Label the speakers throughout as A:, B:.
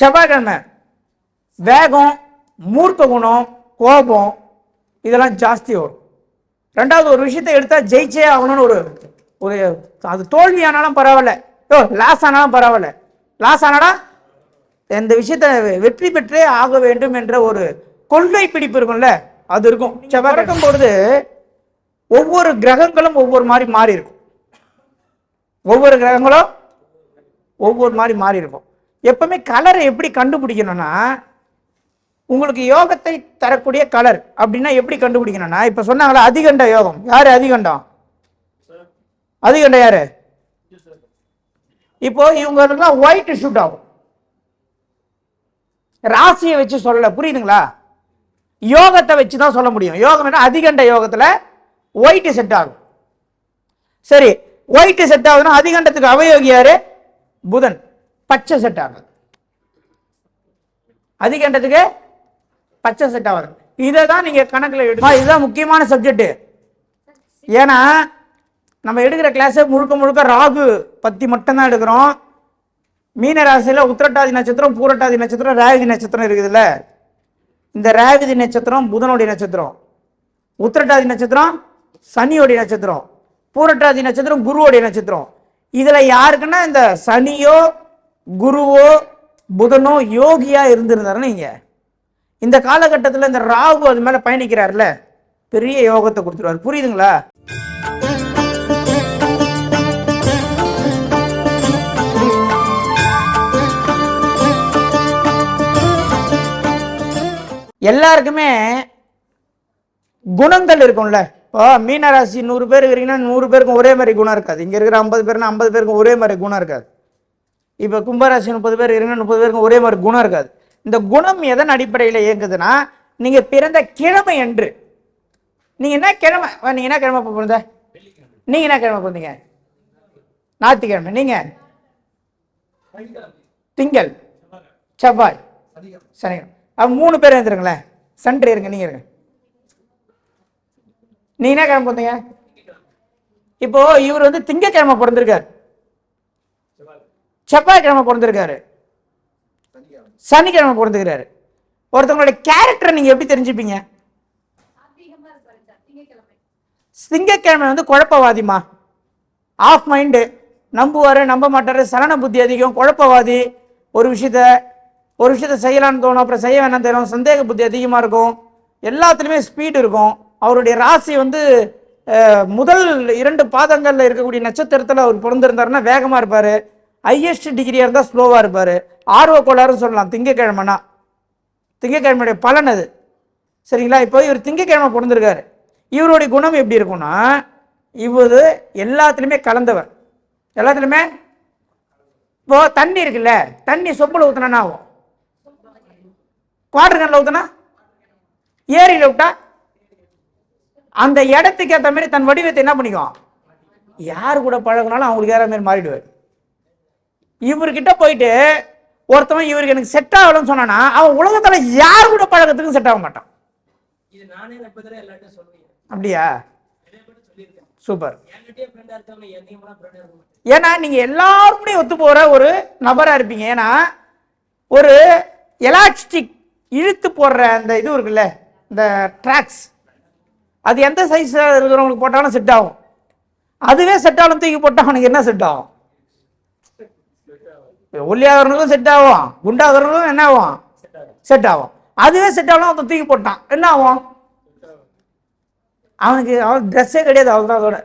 A: செவ்வாய்க்கிழமை வேகம் மூர்க்க குணம் கோபம் இதெல்லாம் ஜாஸ்தி வரும். ரெண்டாவது ஒரு விஷயத்தை எடுத்தா ஜெயிச்சே ஆகணும்னு ஒரு ஒரு அது தோல்வி ஆனாலும் பரவாயில்ல. ஓ லாஸ் ஆனாலும் பரவாயில்ல. லாஸ் ஆனாடா இந்த விஷயத்தை வெற்றி பெற்றே ஆக வேண்டும் என்ற ஒரு கொள்கை பிடிப்பு இருக்கும்ல அது இருக்கும். பிறக்கும் பொழுது ஒவ்வொரு கிரகங்களும் ஒவ்வொரு மாதிரி மாறி இருக்கும். ஒவ்வொரு கிரகங்களும் ஒவ்வொரு மாதிரி மாறி இருக்கும். எப்பவுமே கலரை எப்படி கண்டுபிடிக்கணும்னா உங்களுக்கு யோகத்தை தரக்கூடிய கலர் அப்படின்னா எப்படி கண்டுபிடிக்கணும்னா இப்ப சொன்னாங்களா அதிகண்ட யோகம். யாரு அதிகண்டம்? அதிகண்டம் யாரு? இப்போ இவங்களுக்குலாம் ஒயிட் ஷூட் ஆகும். ராசியை வச்சு சொல்லல புரியுதுங்களா? யோகத்தை வச்சு தான் சொல்ல முடியும். யோகம் அதிகண்ட யோகத்தில் ஒயிட் செட் ஆகும். சரி ஒயிட் செட் ஆகுதுன்னா அதிகண்டத்துக்கு அவயோகி யாரு? புதன். பச்சை செட் ஆகும் அதிகண்டத்துக்கு பச்சை செட் ஆகுது இதை தான் நீங்கள் கணக்கில் எடுக்கணும் இதுதான் முக்கியமான சப்ஜெக்டு ஏன்னா நம்ம எடுக்கிற கிளாஸை முழுக்க முழுக்க ராகு பத்தி மட்டும்தான் எடுக்கிறோம். மீன ராசியில் உத்திரட்டாதி நட்சத்திரம் பூரட்டாதி நட்சத்திரம் ரேவதி நட்சத்திரம் இருக்குதுல்ல. இந்த ரேவதி நட்சத்திரம் புதனுடைய நட்சத்திரம். உத்திரட்டாதி நட்சத்திரம் சனியோடைய நட்சத்திரம். பூரட்டாதி நட்சத்திரம் குருவோடைய நட்சத்திரம். இதில் யாருக்குன்னா இந்த சனியோ குருவோ புதனோ யோகியா இருந்திருந்தாருன்னு நீங்க இந்த காலகட்டத்தில் இந்த ராகு அது மேலே பயணிக்கிறார்ல பெரிய யோகத்தை கொடுத்துருவார். புரியுதுங்களா? எல்லாருக்குமே குணங்கள் இருக்கும்ல. இப்போ மீனராசி நூறு பேர் இருக்கிறீங்கன்னா நூறு பேருக்கும் ஒரே மாதிரி குணம் இருக்காது. இங்கே இருக்கிற ஐம்பது பேர்னா ஐம்பது பேருக்கும் ஒரே மாதிரி குணம் இருக்காது. இப்போ கும்பராசி முப்பது பேர் இருங்க முப்பது பேருக்கு ஒரே மாதிரி குணம் இருக்காது. இந்த குணம் எதன் அடிப்படையில் இயங்குதுன்னா நீங்கள் பிறந்த கிழமை என்று நீங்கள் என்ன கிழமை நீங்கள் என்ன கிழமை பிறந்த? நீங்கள் என்ன கிழமை பிறந்தீங்க? ஞாயிற்றுக்கிழமை. நீங்கள் திங்கள். செவ்வாய். சனிக்கிழமை. அப்ப மூணு பேர் இருந்துருங்களேன் சண்டே இருங்க நீங்கள் இருங்க. நீங்கள் என்ன கிழமை பிறந்தீங்க? இப்போது இவர் வந்து திங்கக்கிழமை பிறந்திருக்கார். செவ்வாய்க்கிழமை பிறந்திருக்காரு. சனிக்கிழமை பிறந்துக்கிறாரு ஒருத்தவங்களுடைய கேரக்டரை நீங்க எப்படி தெரிஞ்சுப்பீங்க? திங்கக்கிழமை வந்து குழப்பவாதிமா ஆஃப் மைண்டு நம்புவார் நம்ப மாட்டார் சலன புத்தி அதிகம் குழப்பவாதி. ஒரு விஷயத்த ஒரு விஷயத்த செய்யலான்னு தோணும் அப்புறம் செய்ய வேணாம் தெரியும் சந்தேக புத்தி அதிகமாக இருக்கும். எல்லாத்துலேயுமே ஸ்பீடு இருக்கும். அவருடைய ராசி வந்து முதல் இரண்டு பாதங்களில் இருக்கக்கூடிய நட்சத்திரத்தில் அவர் பிறந்திருந்தாருன்னா வேகமாக இருப்பார். ஹையஸ்ட் டிகிரியாக இருந்தால் ஸ்லோவாக இருப்பார். ஆர்வ கோளாறுன்னு சொல்லலாம். திங்கக்கிழமைனா. திங்கக்கிழமையுடைய பலன் அது. சரிங்களா? இப்போ இவர் திங்கக்கிழமை பிறந்திருக்காரு. இவருடைய குணம் எப்படி இருக்கும்னா இவர் எல்லாத்துலேயுமே கலந்தவர். எல்லாத்துலேயுமே இப்போ தண்ணி இருக்குல்ல? தண்ணி சொம்பில் ஊற்றினா ஆகும். குவாட்டர் கண்ணில் ஊற்றினா ஏரியில் விட்டா அந்த இடத்துக்கு ஏற்ற மாதிரி தன் வடிவத்தை என்ன பண்ணிக்கும்? யார் கூட பழகினாலும் அவங்களுக்கு ஏற மாதிரி மாறிடுவார். இவர்கிட்ட போயிட்டு ஒருத்தவன் இவருக்கு எனக்கு செட் ஆகலன்னு சொன்னானா அவன் உலகத்துல யார் கூட பழகத்துக்கும் செட் ஆக மாட்டான். அப்படியா? சூப்பர். ஏன்னா நீங்க எல்லாருமே ஒத்து போற ஒரு நபரா இருப்பீங்க. ஏன்னா ஒரு எலாஸ்டிக் இழுத்து போடுற அந்த இது இருக்குல்ல இந்த ட்ராக்ஸ் அது எந்த சைஸ் இருக்கிறவங்களுக்கு போட்டாலும் செட் ஆகும். அதுவே செட் ஆகும் தூக்கி போட்டா அவனுக்கு என்ன செட் ஆகும்? ஒல்லியாகிறவனுக்கும் செட் ஆகும் குண்டாகிறவனுக்கும் என்ன ஆகும்? செட் ஆகும். அதுவே செட் ஆகலாம் அவன் தூக்கி போட்டான். என்ன ஆகும்? அவனுக்கு அவன் ட்ரெஸ்ஸே கிடையாது அவ்வளோதான் அதோட.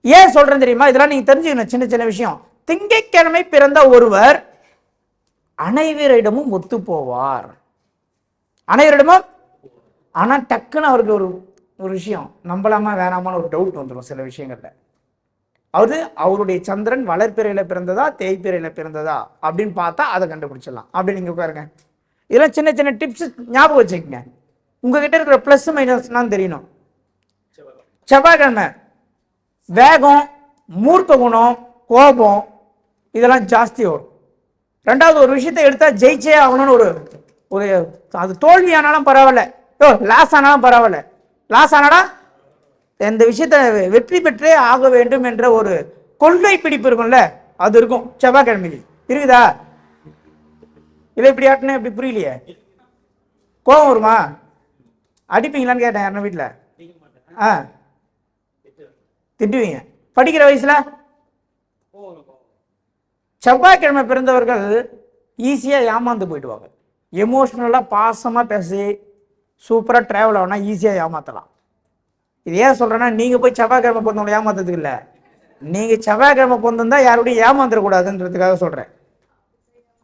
A: ஏன் சொல்கிறேன்னு தெரியுமா? இதெல்லாம் நீங்கள் தெரிஞ்சுக்கணும் சின்ன சின்ன விஷயம். திங்கட்கிழமை பிறந்த ஒருவர் அனைவரிடமும் ஒத்து போவார் அனைவரிடமும்? ஆனால் டக்குன்னு அவருக்கு ஒரு ஒரு விஷயம். நம்பலாமா வேணாமான்னு ஒரு டவுட் வந்துடும் சில விஷயங்கள்ல. அது அவருடைய சந்திரன் வளர்ப்பிறையில பிறந்ததா தேய்ப்பிறையில பிறந்ததா அப்படின்னு பார்த்தா அதை கண்டுபிடிச்சிடலாம். அப்படி நீங்க உட்காருங்க. இதெல்லாம் சின்ன சின்ன டிப்ஸ் ஞாபகம் வச்சுக்கோங்க. உங்ககிட்ட இருக்கிற ப்ளஸ் மைனஸ்லாம் தெரியணும். செவ்வாய்க்கிழமை. வேகம் மூர்த்த குணம் கோபம் இதெல்லாம் ஜாஸ்தி வரும். ரெண்டாவது ஒரு விஷயத்தை எடுத்தா ஜெயிச்சே ஆகணும்னு ஒரு ஒரு அது தோல்வி ஆனாலும் பரவாயில்ல. ஓ லாஸ் ஆனாலும் பரவாயில்ல. லாஸ் ஆனாடா இந்த விஷயத்தை வெற்றி பெற்றே ஆக வேண்டும் என்ற ஒரு கொள்கை பிடிப்பு இருக்கும்ல அது இருக்கும். செவ்வாய்க்கிழமைக்கு இருக்குதா? இல்லை இப்படி ஆட்டினா இப்படி புரியலையே. கோபம் வருமா? அடிப்பீங்களான்னு கேட்டேன் யாருன்னா வீட்டில் ஆ. திட்டுவீங்க. படிக்கிற வயசில்? செவ்வாய்க்கிழமை பிறந்தவர்கள் ஈஸியாக ஏமாந்து போயிடுவாங்க. எமோஷ்னலாக பாசமாக பேசி சூப்பராக ட்ராவல் ஆனால் ஈஸியாக ஏமாற்றலாம் இது ஏன் சொல்கிறேன்னா நீங்கள் போய் செவ்வாய்க்கிழமை பிறந்தவங்களை ஏமாத்துறதுக்கு இல்லை. நீங்கள் செவ்வாய்க்கிழமை பிறந்திருந்தா யாரோடையும் ஏமாந்துடக்கூடாதுன்றதுக்காக சொல்கிறேன்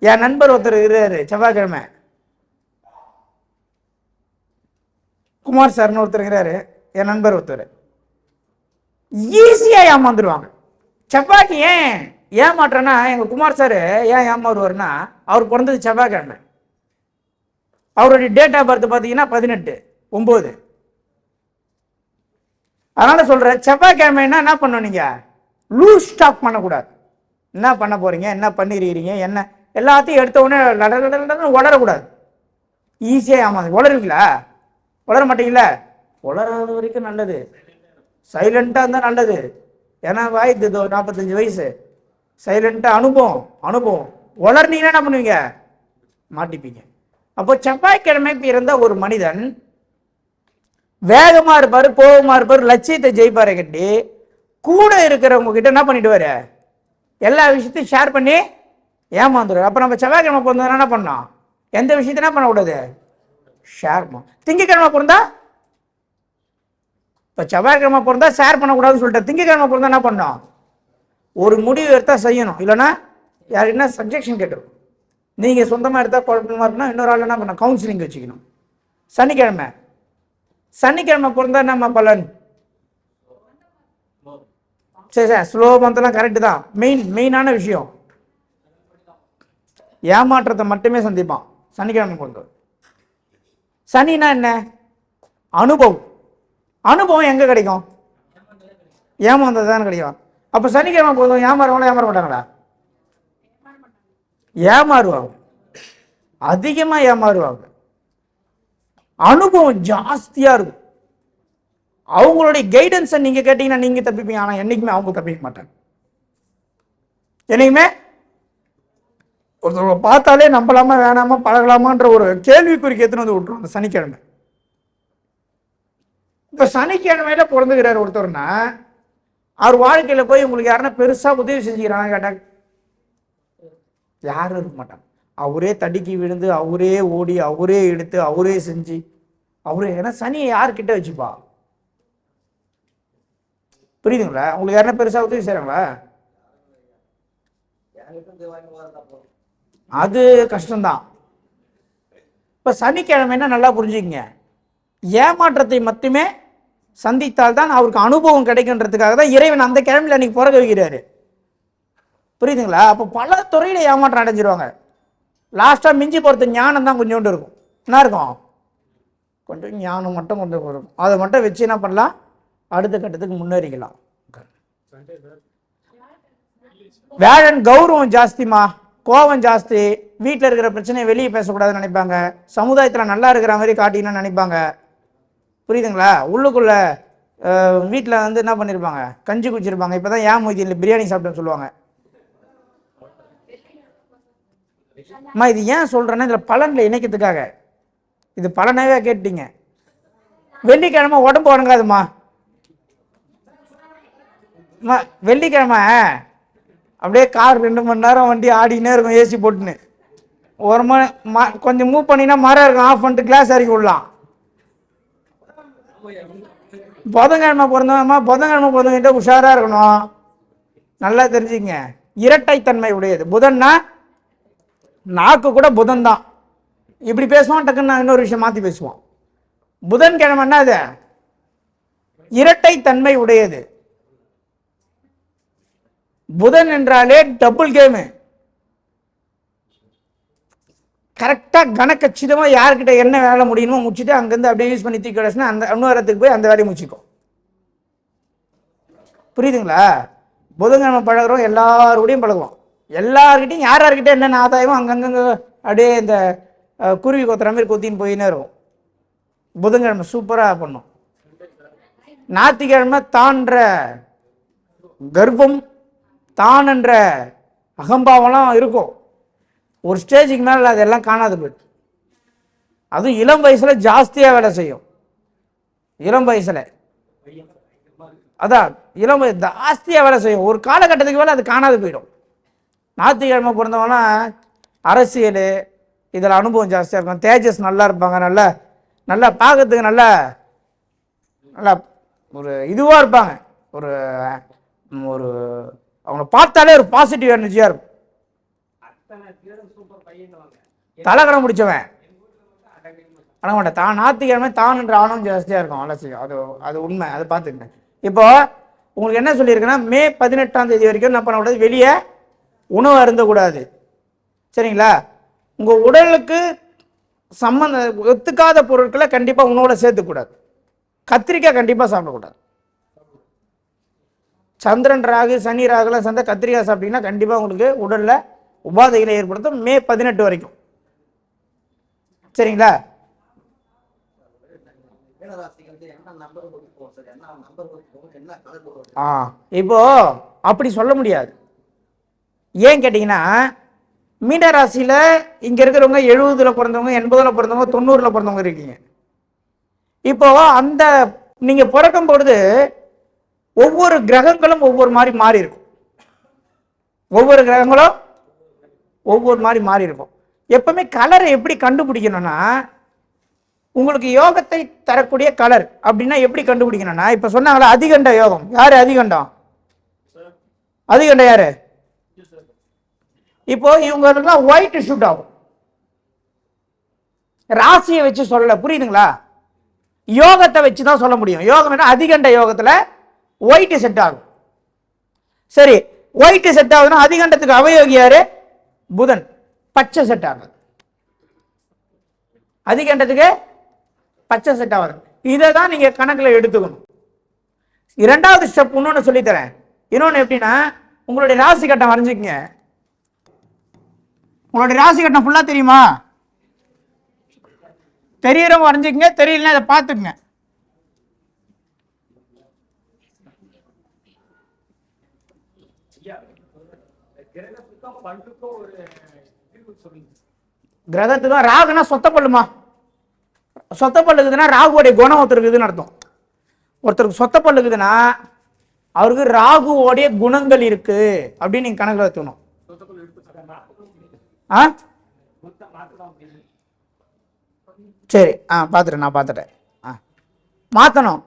A: என் நண்பர் ஒருத்தர் இருக்கிறாரு செவ்வாய்க்கிழமை. குமார் சார்னு ஒருத்தர் இருக்கிறாரு என் நண்பர் ஒருத்தர். ஈஸியாக ஏமாந்துருவாங்க. செவ்வாய்க்கு ஏன் ஏமாற்றேன்னா எங்கள் குமார் சார் ஏன் ஏமாறுவார்னா அவர் பிறந்தது செவ்வாய்க்கிழமை. அவருடைய டேட் ஆஃப் பர்த் பார்த்தீங்கன்னா பதினெட்டு ஒம்பது. அதனால சொல்கிறேன் செவ்வாய்க்கிழமைன்னா என்ன பண்ணணும் நீங்கள் லூஸ் ஸ்டாக் பண்ணக்கூடாது. என்ன பண்ண போகிறீங்க என்ன பண்ணிருக்கிறீங்க? என்ன? எல்லாத்தையும் எடுத்த உடனே லட லடன்னு உளரக்கூடாது ஈஸியாக ஆமாம் உளருவீங்களா உளர மாட்டீங்களா? உளராத வரைக்கும் நல்லது. சைலண்ட்டாக இருந்தால் நல்லது. ஏன்னா வாய்த்து இதோ நாற்பத்தஞ்சு வயசு. சைலண்ட்டாக அனுபவம் அனுபவம். உளர்னீங்கன்னா என்ன பண்ணுவீங்க? மாட்டிப்பீங்க. அப்போ செவ்வாய்க்கிழமை பிறந்த ஒரு மனிதன் வேகமாக இருப்பார் கோபமாக இருப்பார் லட்சியத்தை ஜெயிப்பாரை கட்டி கூட இருக்கிறவங்க கிட்ட என்ன பண்ணிவிடுவார் எல்லா விஷயத்தையும் ஷேர் பண்ணி ஏமாந்துடுவார் அப்போ நம்ம செவ்வாய்க்கிழமை பிறந்ததுனா என்ன பண்ணோம் எந்த விஷயத்தையும் என்ன பண்ணக்கூடாது? ஷேர் பண்ணணும் திங்கக்கிழமை பிறந்தா? இப்போ செவ்வாய்க்கிழமை பிறந்தா ஷேர் பண்ணக்கூடாதுன்னு சொல்லிட்டு திங்கக்கிழமை பிறந்தா என்ன பண்ணோம் ஒரு முடிவு எடுத்தால் செய்யணும். இல்லைன்னா யாருன்னா சப்ஜெக்ஷன் கேட்டுரும். நீங்கள் சொந்தமாக எடுத்தால் குழப்பமாக இருக்குன்னா இன்னொரு ஆள் என்ன பண்ணணும்? கவுன்சிலிங் வச்சுக்கணும். சனிக்கிழமை. சனிக்கிழமை பிறந்தா நம்ம பலன்? சரி சார் ஸ்லோ மந்தெல்லாம் கரெக்டு தான். மெயின் மெயினான விஷயம். ஏமாற்றத்தை மட்டுமே சந்திப்பான். சனிக்கிழமை பிறந்தவர் சனினா என்ன? அனுபவம். அனுபவம் எங்கே கிடைக்கும்? ஏமாந்தது தானே கிடைக்கும். அப்போ சனிக்கிழமை போதும் ஏமாறுவாங்களா ஏமாற மாட்டாங்களா ஏமாறுவாங்க. அதிகமாக ஏமாறுவாங்க. அனுபவம் ஜாஸ்தியாக இருக்கும் அவங்களுடைய கைடன்ஸை நீங்கள் கேட்டிங்கன்னா நீங்கள் தப்பிப்பீங்க. ஆனால் என்றைக்குமே அவங்க தப்பிக்க மாட்டாங்க. என்னைக்குமே ஒருத்தவங்க பார்த்தாலே நம்பலாமா வேணாமா பழகலாமான்ற ஒரு கேள்விக்குறிக்கு எடுத்துன்னு வந்து விட்டுரும். அந்த சனிக்கிழமை. இப்போ சனிக்கிழமையில பிறந்துக்கிறார் ஒருத்தர்னா அவர் வாழ்க்கையில் போய் உங்களுக்கு யாருன்னா பெருசாக உதவி செஞ்சுக்கிறானா கேட்டாங்க யாரும் இருக்க மாட்டாங்க. அவரே தடுக்கி விழுந்து அவரே ஓடி அவரே எடுத்து அவரே செஞ்சு அவரே ஏன்னா சனியை யார்கிட்ட வச்சுப்பா? புரியுதுங்களா? உங்களுக்கு யாருன்னா பெருசாக உதவி செய்கிறாங்களா அது கஷ்டம்தான். இப்போ சனிக்கிழமைன்னா நல்லா புரிஞ்சுக்கங்க. ஏமாற்றத்தை மட்டுமே சந்தித்தால் தான் அவருக்கு அனுபவம் கிடைக்குன்றதுக்காக தான் இறைவன் அந்த கிழமையில அன்னைக்கு பிறகு வைக்கிறாரு. புரியுதுங்களா? அப்போ பல துறையில் ஏமாற்றம் அடைஞ்சிருவாங்க. லாஸ்ட்டாக மிஞ்சி போகிறது ஞானம் தான் கொஞ்சோண்டு இருக்கும். என்ன இருக்கும்? கொஞ்சம் ஞானம் மட்டும் கொஞ்சம் இருக்கும் அதை மட்டும் வச்சு என்ன பண்ணலாம்? அடுத்த கட்டத்துக்கு முன்னேறிக்கலாம். வேழன் கௌரவம் ஜாஸ்திமா கோபம் ஜாஸ்தி. வீட்டில் இருக்கிற பிரச்சனையை வெளியே பேசக்கூடாதுன்னு நினைப்பாங்க. சமுதாயத்தில் நல்லா இருக்கிற மாதிரி காட்டிக்கணும்னு நினைப்பாங்க. புரியுதுங்களா? உள்ளுக்குள்ளே வீட்டில் வந்து என்ன பண்ணியிருப்பாங்க கஞ்சி குடிச்சிருப்பாங்க. இப்போ தான் ஏன் மொய்தியில் பிரியாணி சாப்பிட்டேன்னு சொல்லுவாங்க. அம்மா இது ஏன் சொல்கிறேன்னா இதில் பலனில் இணைக்கிறதுக்காக. இது பலனாகவே கேட்டீங்க வெள்ளிக்கிழமை உடம்பு வணங்காதுமா அம்மா, வெள்ளிக்கிழமை அப்படியே கார் ரெண்டு மணி நேரம் வண்டி ஆடினே இருக்கும் ஏசி போட்டுன்னு. ஒரு மணி ம கொஞ்சம் மூவ் பண்ணினா மரம் இருக்கும் ஆஃப் பண்ணிட்டு கிளாஸ் இறக்கி விடலாம். புதன்கிழமை பிறந்தவங்கம்மா புதன்கிழமை பிறந்தவங்கிட்ட உஷாராக இருக்கணும். நல்லா தெரிஞ்சுங்க இரட்டைத்தன்மை உடையது. புதன்னா நாக்கு கூட புதன் தான் இப்படி பேசுவான் டக்குன்னு நான் இன்னொரு விஷயம் மாற்றி பேசுவான். புதன்கிழமைன்னா அது இரட்டைத்தன்மை உடையது. புதன் என்றாலே டபுள் கேமு கரெக்டாக கணக்கச்சிதமாக யார்கிட்ட என்ன வேலை முடியுமோ முடிச்சுட்டு அங்கேருந்து அப்படியே யூஸ் பண்ணி தூக்கி கிடச்சுன்னா அந்த இன்னொருத்துக்கு போய் அந்த வேலையை முடிச்சுக்கும். புரியுதுங்களா? புதன்கிழமை பழகுறோம் எல்லாரோடையும் பழகுவோம். எல்லார்கிட்டையும் யார் யார்கிட்ட என்னென்ன ஆதாயமோ அங்கங்கே அப்படியே இந்த குருவி கொத்துற மாதிரி கொத்தின்னு போயின்னே இருக்கும். புதன்கிழமை சூப்பராக பண்ணும். ஞாயிற்றுக்கிழமை தான்ற கர்ப்பம் தானன்ற என்ற அகம்பாவம்லாம் இருக்கும். ஒரு ஸ்டேஜுக்கு மேலே அதெல்லாம் காணாது போயிட்டு அதுவும் இளம் வயசில் ஜாஸ்தியாக வேலை செய்யும். இளம் வயசில். அதான் இளம் வயசு ஜாஸ்தியாக வேலை செய்யும். ஒரு காலகட்டத்துக்கு மேலே அது காணாது போயிடும். ஞாயிற்றுக்கிழமை பிறந்தவனா அரசியல் இதில் அனுபவம் ஜாஸ்தியாக இருக்கும். தேஜஸ் நல்லா இருப்பாங்க நல்லா நல்லா பார்க்கறதுக்கு நல்லா நல்லா ஒரு இதுவாக இருப்பாங்க. ஒரு ஒரு அவங்கள பார்த்தாலே ஒரு பாசிட்டிவ் எனர்ஜியாக இருக்கும்.
B: அத்தனை பேரும்
A: தலைகடம் முடிச்சவன் பண்ண மாட்டேன் தான் ஞாயிற்றுக்கிழமை தான்ன்ற ஆணவம் ஜாஸ்தியாக இருக்கும். அலசி அது அது உண்மை அதை பார்த்துக்கங்க. இப்போ உங்களுக்கு என்ன சொல்லியிருக்கேன்னா மே பதினெட்டாம் தேதி வரைக்கும் என்ன பண்ணக்கூடாது வெளியே உணவு அருந்தக்கூடாது. சரிங்களா? உங்கள் உடலுக்கு சம்மந்த ஒத்துக்காத பொருட்களை கண்டிப்பாக உணவோட சேர்த்துக்கூடாது. கத்திரிக்காய் கண்டிப்பாக சாப்பிடக்கூடாது. சந்திரன் ராகு சனி ராகுலாம் சேர்ந்த கத்திரிக்காய் சாப்பிட்டீங்கன்னா கண்டிப்பாக உங்களுக்கு உடலில் உபாதைகளை ஏற்படுத்தும். மே பதினெட்டு வரைக்கும். சரிங்களா? ஆ இப்போ அப்படி சொல்ல முடியாது. ஏன் கேட்டிங்கன்னா மீனராசியில் இங்கே இருக்கிறவங்க எழுபதுல பிறந்தவங்க எண்பதுல பிறந்தவங்க தொண்ணூறில் பிறந்தவங்க இருக்கீங்க. இப்போ அந்த நீங்கள் பிறக்கும் பொழுது ஒவ்வொரு கிரகங்களும் ஒவ்வொரு மாதிரி மாறி இருக்கும். ஒவ்வொரு கிரகங்களும் ஒவ்வொரு மாதிரி மாறி இருக்கும். எப்பவுமே கலரை எப்படி கண்டுபிடிக்கணும்னா உங்களுக்கு யோகத்தை தரக்கூடிய கலர் அப்படின்னா எப்படி கண்டுபிடிக்கணும்னா இப்போ சொன்னாங்களா அதிகண்ட யோகம். யாரு அதிகண்டம்? அதிகண்டம் யாரு? இப்போ இவங்களுக்குலாம் ஒயிட் ஷூட் ஆகும். ராசியை வச்சு சொல்லல புரியுதுங்களா? யோகத்தை வச்சு தான் சொல்ல முடியும். யோகம்னா அதிகண்ட யோகத்தில் ஒயிட் செட் ஆகும். சரி ஒயிட் செட் ஆகுதுன்னா அதிகண்டத்துக்கு அவயோகி யாரு? புதன். பச்சை செட் ஆகுது. அதிகண்டத்துக்கு பச்சை செட் ஆகுது. இதை தான் நீங்கள் கணக்கில் எடுத்துக்கணும். இரண்டாவது ஸ்டெப் இன்னொன்று சொல்லித்தரேன். இன்னொன்று எப்படின்னா உங்களுடைய ராசி கட்டம் வரைஞ்சிக்கங்க. உங்களுடைய ராசி கட்டம் ஃபுல்லாக தெரியுமா? தெரியறவங்க வரைஞ்சிக்கங்க தெரியலன்னா அதை பார்த்துக்குங்க.
B: கிரகத்துக்கு
A: தான் ராகுனா சொத்த பல்லுமா? சொத்த இருக்குதுன்னா ராகுவோடைய குணம் ஒருத்தர் இருக்குதுன்னு அர்த்தம். ஒருத்தருக்கு சொத்த பல்லு இருக்குதுன்னா அவருக்கு ராகுவோடைய குணங்கள் இருக்கு அப்படின்னு நீங்க கணக்கில் வச்சுக்கணும் ஆ? சரி ஆ பார்த்துட்டேன் நான் பார்த்துட்டேன். ஆ. மாற்றணும்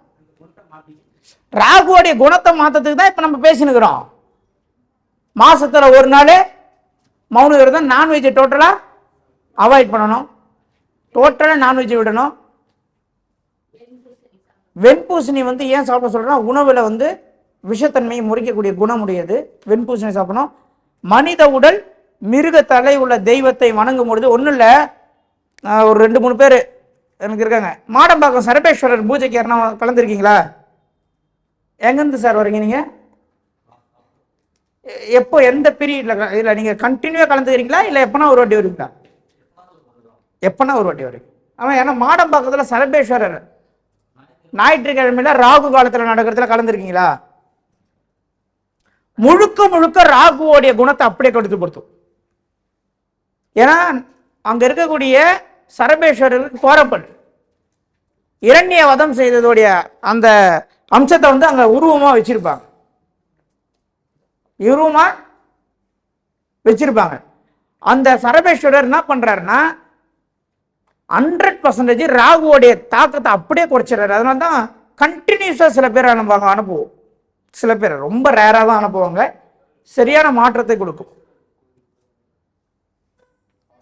A: ராகுவோடைய குணத்தை மாற்றத்துக்கு தான் இப்போ நம்ம பேசினுக்கிறோம். மாதத்தில் ஒரு நாள் மௌன விரதம் நான்வெஜ்ஜை டோட்டலாக அவாய்ட் பண்ணணும். டோட்டலாக நான்வெஜ் விடணும். வெண்பூசணி வந்து ஏன் சாப்பிட சொல்கிறேன்னா உணவில் வந்து விஷத்தன்மையை முறிக்கக்கூடிய குணமுடையது. வெண்பூசணி சாப்பிடணும். மனித உடல் மிருக தலை உள்ள தெய்வத்தை வணங்கும் பொழுது ஒன்றும் இல்லை. ஒரு ரெண்டு மூணு பேர் எனக்கு இருக்காங்க. மாடம்பாக்கம் சரபேஸ்வரர் பூஜைக்கு யாருன்னா கலந்துருக்கீங்களா? எங்கேருந்து சார் வரீங்க நீங்கள் எப்போ எந்த பீரியடில் இல்லை நீங்கள் கண்டினியூவாக கலந்துக்கிறீங்களா இல்லை எப்போனா ஒரு வாட்டி வருவீங்களா? எப்போனா ஒரு வாட்டி வருவீங்க. அவன் ஏன்னா மாடம்பாக்கத்தில் சரபேஸ்வரர் ஞாயிற்றுக்கிழமையில ராகு காலத்தில் நடக்கிறதுல கலந்துருக்கீங்களா? முழுக்க முழுக்க ராகுவோடைய குணத்தை அப்படியே கடுத்துப்படுத்தும் ஏன்னா அங்கே இருக்கக்கூடிய சரபேஸ்வரருக்கு கோரப்பல் இரண்ய வதம் செய்ததோடைய அந்த அம்சத்தை வந்து அங்கே உருவமாக வச்சிருப்பாங்க. உருவமாக வச்சிருப்பாங்க. அந்த சரபேஸ்வரர் என்ன பண்ணுறாருன்னா ஹண்ட்ரட் பர்சன்டேஜ் ராகுவோடைய தாக்கத்தை அப்படியே குறைச்சிடுறாரு. அதனால தான் கண்டினியூஸாக சில பேர் அனுப்புவாங்க அனுப்புவோம். சில பேர். ரொம்ப ரேராக தான் அனுப்புவாங்க. சரியான மாற்றத்தை கொடுக்கும்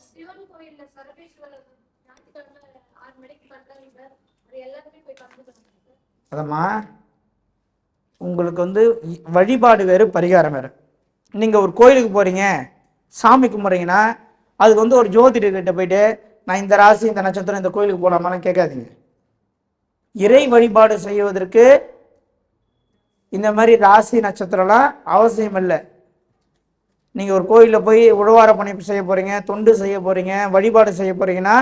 C: சிவன் கோயில்ல சரபேஸ்வரர் ஞாயிற்றுக்கிழமை ஆறு மணிக்கு பண்றாங்க சார் அது எல்லாருமே போய் கலந்துக்கணும் சார்
A: அதம்மா உங்களுக்கு வந்து வழிபாடு வேறு பரிகாரம் வேறு. நீங்கள் ஒரு கோயிலுக்கு போகிறீங்க சாமி கும்பிட்றீங்கன்னா அதுக்கு வந்து ஒரு ஜோதிடர்கிட்ட போயிட்டு நான் இந்த ராசி இந்த நட்சத்திரம் இந்த கோயிலுக்கு போகலாமான்னு கேட்காதீங்க. இறை வழிபாடு செய்வதற்கு இந்த மாதிரி ராசி நட்சத்திரம்லாம் அவசியம் இல்லை. நீங்கள் ஒரு கோயிலில் போய் உழவார பணி செய்ய போகிறீங்க தொண்டு செய்ய போகிறீங்க வழிபாடு செய்ய போகிறீங்கன்னா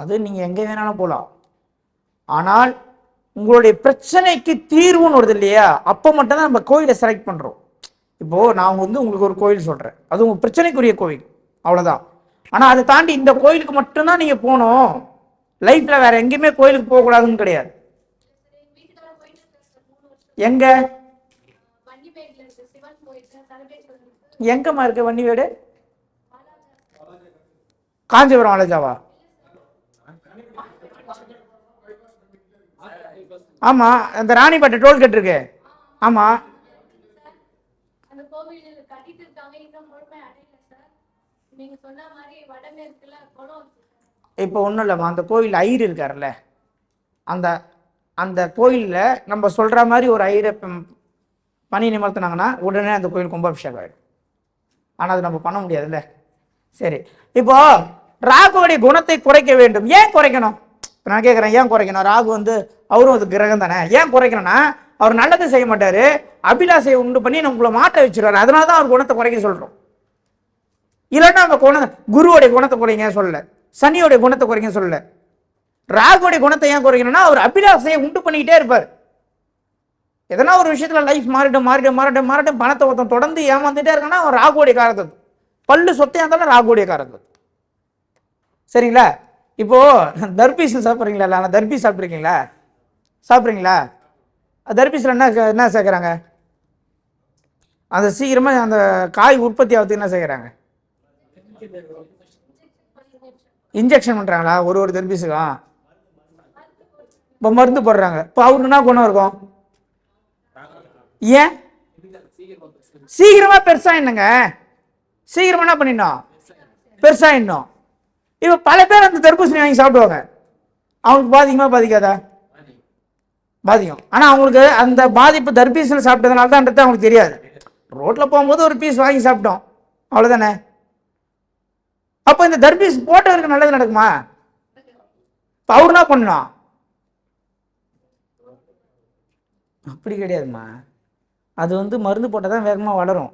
A: அது நீங்கள் எங்கே வேணாலும் போகலாம் ஆனால் உங்களுடைய பிரச்சனைக்கு தீர்வுன்னு வருது இல்லையா? அப்போ மட்டும்தான் நம்ம கோயிலை செலக்ட் பண்ணுறோம் இப்போது நான் வந்து உங்களுக்கு ஒரு கோயில் சொல்கிறேன் அது உங்கள் பிரச்சனைக்குரிய கோவில் அவ்வளோதான் ஆனால் அதை தாண்டி இந்த கோயிலுக்கு மட்டும்தான் நீங்கள் போகணும். லைஃப்பில் வேறு எங்கேயுமே கோயிலுக்கு போகக்கூடாதுன்னு கிடையாது.
C: எங்க? வீட்டுக்கார போயிட்டு இருக்காரு காஞ்சிபுரம் மூணு வருஷம்
A: எங்கே
C: வண்டிமேட்ல இருக்கு சிவன் போயிட்டு சர்வேஸ்வரன் இருக்கு
A: எங்கம்மா இருக்கு வண்டி வீடு காஞ்சிபுரம் வாலாஜாவா ஆமாம் அந்த ராணிப்பேட்டை டோல்கேட் இருக்கு. ஆமாம். இப்போ ஒன்றும் இல்லைம்மா அந்த கோயில் ஐயர் இருக்கார்ல அந்த அந்த கோயிலில் நம்ம சொல்கிற மாதிரி ஒரு ஐயரை பணி நிமர்த்தினாங்கன்னா உடனே அந்த கோயில் கும்பாபிஷேகம் ஆகிடும் ஆனால் அது நம்ம பண்ண முடியாதுல்ல. சரி. இப்போ ராகுவோடைய குணத்தை குறைக்க வேண்டும். ஏன் குறைக்கணும்? இப்போ நான் கேட்குறேன் ஏன் குறைக்கணும்? ராகு வந்து அவரும் அது கிரகம் தானே. ஏன் குறைக்கணும்னா அவர் நல்லது செய்ய மாட்டார் அபிலாசையை உண்டு பண்ணி நம்மளை மாட்ட வச்சிருவாரு. அதனால தான் அவர் குணத்தை குறைக்க சொல்கிறோம் இல்லைன்னா நம்ம குண குருவோடைய குணத்தை குறைங்க சொல்லல. சனியோடைய குணத்தை குறைங்க சொல்லல. ராகுடைய குணத்தை ஏன் குறைக்கணும்னா அவர் அபிலாசையை உண்டு பண்ணிக்கிட்டே இருப்பார். எதனா ஒரு விஷயத்தில் லைஃப் மாறிடும் மாறிடும் மாறிடும் மாறிடும் பணத்தை ஒருத்தன் தொடர்ந்து ஏமாந்துட்டே இருக்கான்னா அவன் ராகுடைய காரணத்து பல்லு சொத்தையாக இருந்தாலும் ராகுடைய காரத்தது சரிங்களா? இப்போது தர்பீஸில் சாப்பிட்றீங்களா ஆனால் தர்பீஸ் சாப்பிட்ருக்கீங்களா? சாப்பிட்றீங்களா? தர்பீஸில் என்ன சே- என்ன சேர்க்குறாங்க? அந்த சீக்கிரமாக அந்த காய் உற்பத்தி ஆகிறதுக்கு என்ன செய்கிறாங்க இன்ஜெக்ஷன் பண்ணுறாங்களா ஒரு ஒரு தர்பீஸுக்கும். இப்போ மருந்து போடுறாங்க. இப்போ அவருக்கு என்ன குணம் இருக்கும்? ஏன்? சீக்கிரமாக பெருசாக என்னங்க சீக்கிரமாக என்ன பண்ணிடணும்? பெருசாக இன்னும் இப்போ பல பேர் அந்த தர்பூசணி வாங்கி சாப்பிடுவாங்க. அவங்களுக்கு பாதிக்குமா பாதிக்காதா? பாதிக்கும். ஆனால் அவங்களுக்கு அந்த பாதிப்பு தர்பீசனில் சாப்பிட்டதுனால தான்ன்றது அவங்களுக்கு தெரியாது. ரோட்டில் போகும்போது ஒரு பீஸ் வாங்கி சாப்பிட்டோம். அவ்வளோதானே அப்போ இந்த தர்பீஸ் போட்டவருக்கு நல்லது நடக்குமா? இப்போ அவர் என்ன பண்ணணும்? அப்படி கிடையாதும்மா. அது வந்து மருந்து போட்டால் தான் வேகமாக வளரும்.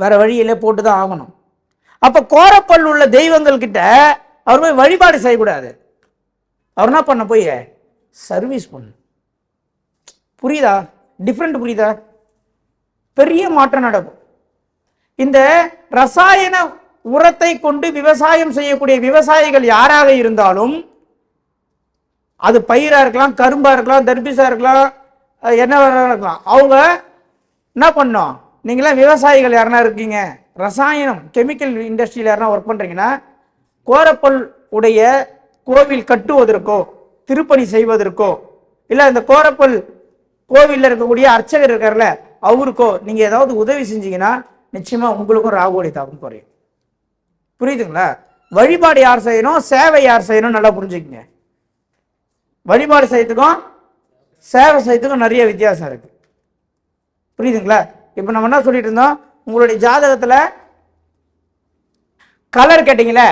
A: வேறு வழியிலே போட்டு தான் ஆகணும். அப்போ கோரப்பல் உள்ள தெய்வங்கள் கிட்ட அவர் போய் வழிபாடு செய்யக்கூடாது. அவர் என்ன பண்ண போய்? சர்வீஸ் பண்ணு. புரியுதா? டிஃப்ரெண்ட் புரியுதா? பெரிய மாற்றம் நடக்கும். இந்த ரசாயன உரத்தை கொண்டு விவசாயம் செய்யக்கூடிய விவசாயிகள் யாராக இருந்தாலும் அது பயிராக இருக்கலாம் கரும்பாக இருக்கலாம் தர்பீஸா இருக்கலாம் என்ன இருக்கலாம். அவங்க என்ன பண்ணோம்? நீங்களாம் விவசாயிகள் யாருன்னா இருக்கீங்க? ரசாயனம் கெமிக்கல் இண்டஸ்ட்ரியில் யாரா ஒர்க் பண்ணுறீங்கன்னா கோரப்பல் உடைய கோவில் கட்டுவதற்கோ திருப்பணி செய்வதற்கோ இல்லை இந்த கோரப்பல் கோவிலில் இருக்கக்கூடிய அர்ச்சகர் இருக்கார்ல அவருக்கோ நீங்கள் ஏதாவது உதவி செஞ்சீங்கன்னா நிச்சயமாக உங்களுக்கும் ராகுவோடைய தாக்கம் குறையும். புரியுதுங்களா? வழிபாடு யார் செய்யணும்? சேவை யார் செய்யணும் நல்லா புரிஞ்சுக்கங்க. வழிபாடு செய்யறதுக்கும் சேவை செய்யறதுக்கும் நிறைய வித்தியாசம் இருக்குது புரியுதுங்களா? இப்போ நம்ம என்ன சொல்லிட்டு இருந்தோம்? உங்களுடைய ஜாதகத்தில் கலர் கேட்டிங்களே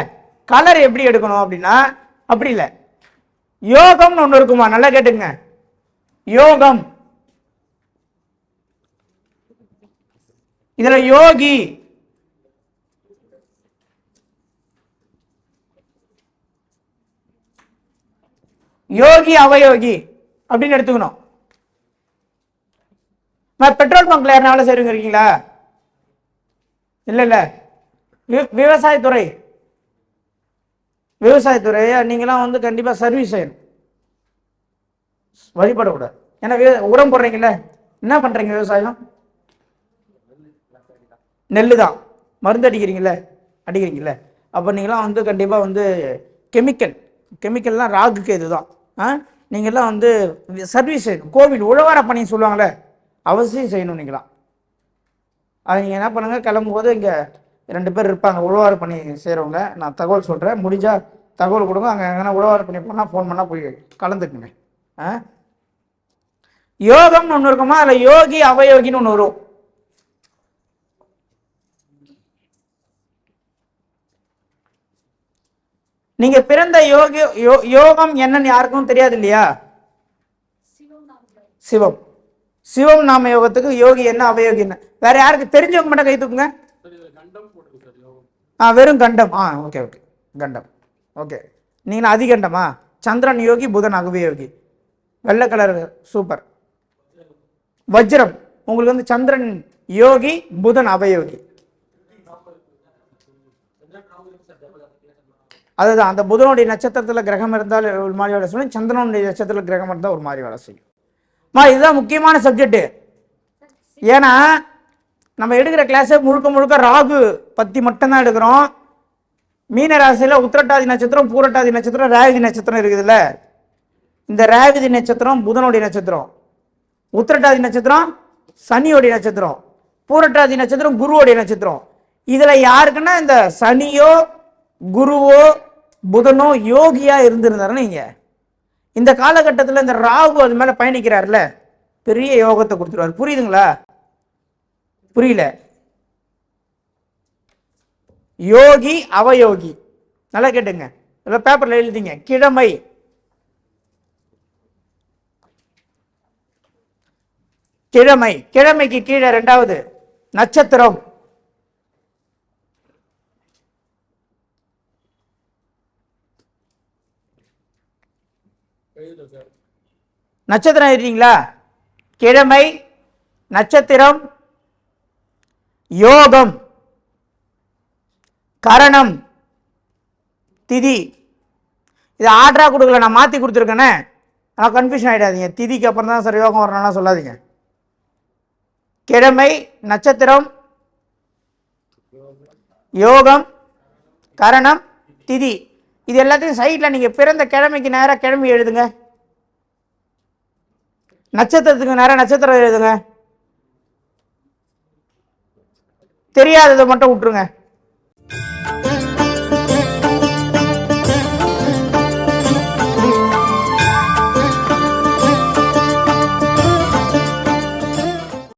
A: கலர் எப்படி எடுக்கணும் அப்படின்னா அப்படி இல்லை. யோகம்னு ஒன்று இருக்குமா? நல்லா கேட்டுங்க யோகம். இதில் யோகி. யோகி அவயோகி அப்படின்னு எடுத்துக்கணும். நான் பெட்ரோல் பங்க்ல யாரும் வேலை செய்றவங்க இருக்கீங்களா இல்லை இல்லை. வி- விவசாயத்துறை. விவசாயத்துறை நீங்களாம் வந்து கண்டிப்பாக சர்வீஸ் செய்யணும். வழிபடக்கூடாது ஏன்னா விவ உரம் போடுறீங்கல்ல என்ன பண்ணுறீங்க விவசாயம்? நெல்லு தான் மருந்து அடிக்கிறீங்கள அடிக்கிறீங்கள அப்போ நீங்களாம் வந்து கண்டிப்பாக வந்து கெமிக்கல் கெமிக்கல்லாம் ராகுக்கு இதுதான். ஆ? நீங்கள்லாம் வந்து சர்வீஸ் செய்யணும். கோவில் உழவார பணி சொல்லுவாங்கள்ல அவசியம் செய்யணும் நீங்களாம் அதை நீங்கள் என்ன பண்ணுங்க கிளம்பும்போது இங்கே ரெண்டு பேர் இருப்பாங்க உழவாறு பண்ணி செய்கிறவங்க நான் தகவல் சொல்கிறேன் முடிஞ்சால் தகவல் கொடுங்க. அங்கே எங்கன்னா உழவாறு பண்ணி போனால் ஃபோன் பண்ணால் போய் கலந்துக்குங்க. ஆ? யோகம்னு ஒன்று இருக்குமா? அதில் யோகி அவயோகின்னு ஒன்று வரும். நீங்க பிறந்த யோகி யோ- யோகம் என்னன்னு யாருக்கும் தெரியாது இல்லையா?
C: சிவம்.
A: சிவம் நாம யோகத்துக்கு யோகி என்ன அவயோகி என்ன? வேற யாருக்கு? தெரிஞ்சவங்க மட்டும் கை தூக்குங்க. ஆ வெறும் கண்டம். ஆ ஓகே ஓகே. கண்டம். ஓகே. நீங்கள் அதிகண்டமா? சந்திரன் யோகி புதன் அகவயோகி வெள்ளை கலர் சூப்பர் வஜ்ரம். உங்களுக்கு வந்து சந்திரன் யோகி புதன் அவயோகி அதுதான். அந்த புதனுடைய நட்சத்திரத்தில் கிரகம் இருந்தால் ஒரு மாதிரி வேலை செய்யும். சந்திரனுடைய நட்சத்திரத்தில் கிரகம் இருந்தால் ஒரு மாதிரி வேலை செய்யும். இதுதான் முக்கியமான சப்ஜெக்டு ஏன்னா நம்ம எடுக்கிற கிளாஸை முழுக்க முழுக்க ராகு பற்றி மட்டும்தான் எடுக்கிறோம். மீன ராசியில் உத்திரட்டாதி நட்சத்திரம் பூரட்டாதி நட்சத்திரம் ரேவதி நட்சத்திரம் இருக்குதுல்ல. இந்த ரேவதி நட்சத்திரம் புதனுடைய நட்சத்திரம். உத்திரட்டாதி நட்சத்திரம் சனியோடைய நட்சத்திரம். பூரட்டாதி நட்சத்திரம் குருவோடைய நட்சத்திரம். இதில் யாருக்குன்னா இந்த சனியோ குருவோ புதனோ யோகியாக இருந்திருந்தாருன்னு நீங்கள் இந்த காலகட்டத்தில் இந்த ராகு அது மேலே பயணிக்கிறார்ல பெரிய யோகத்தை கொடுத்துருவார். புரியுதுங்களா? புரியல. யோகி அவயோகி. நல்லா கேட்டுங்க. இதில் பேப்பரில் எழுதிங்க. கிழமை. கிழமை. கிழமைக்கு கீழே ரெண்டாவது. நட்சத்திரம். நட்சத்திரம் எழுதிங்களா கிழமை நட்சத்திரம் யோகம் கரணம் திதி. இது ஆர்டராக கொடுக்கல நான் மாற்றி கொடுத்துருக்கேனே. ஆனால் கன்ஃபியூஷன் ஆகிடாதீங்க திதிக்கு அப்புறம் தான் சார் யோகம் வரணும்னா சொல்லாதீங்க. கிழமை நட்சத்திரம் யோகம் கரணம் திதி. இது எல்லாத்தையும் சைட்டில் நீங்கள் பிறந்த கிழமைக்கு நேராக கிழமை எழுதுங்க. நட்சத்திரத்துக்கு நேரம் நட்சத்திரம் எழுதுங்க. தெரியாததை மட்டும் விட்டுருங்க.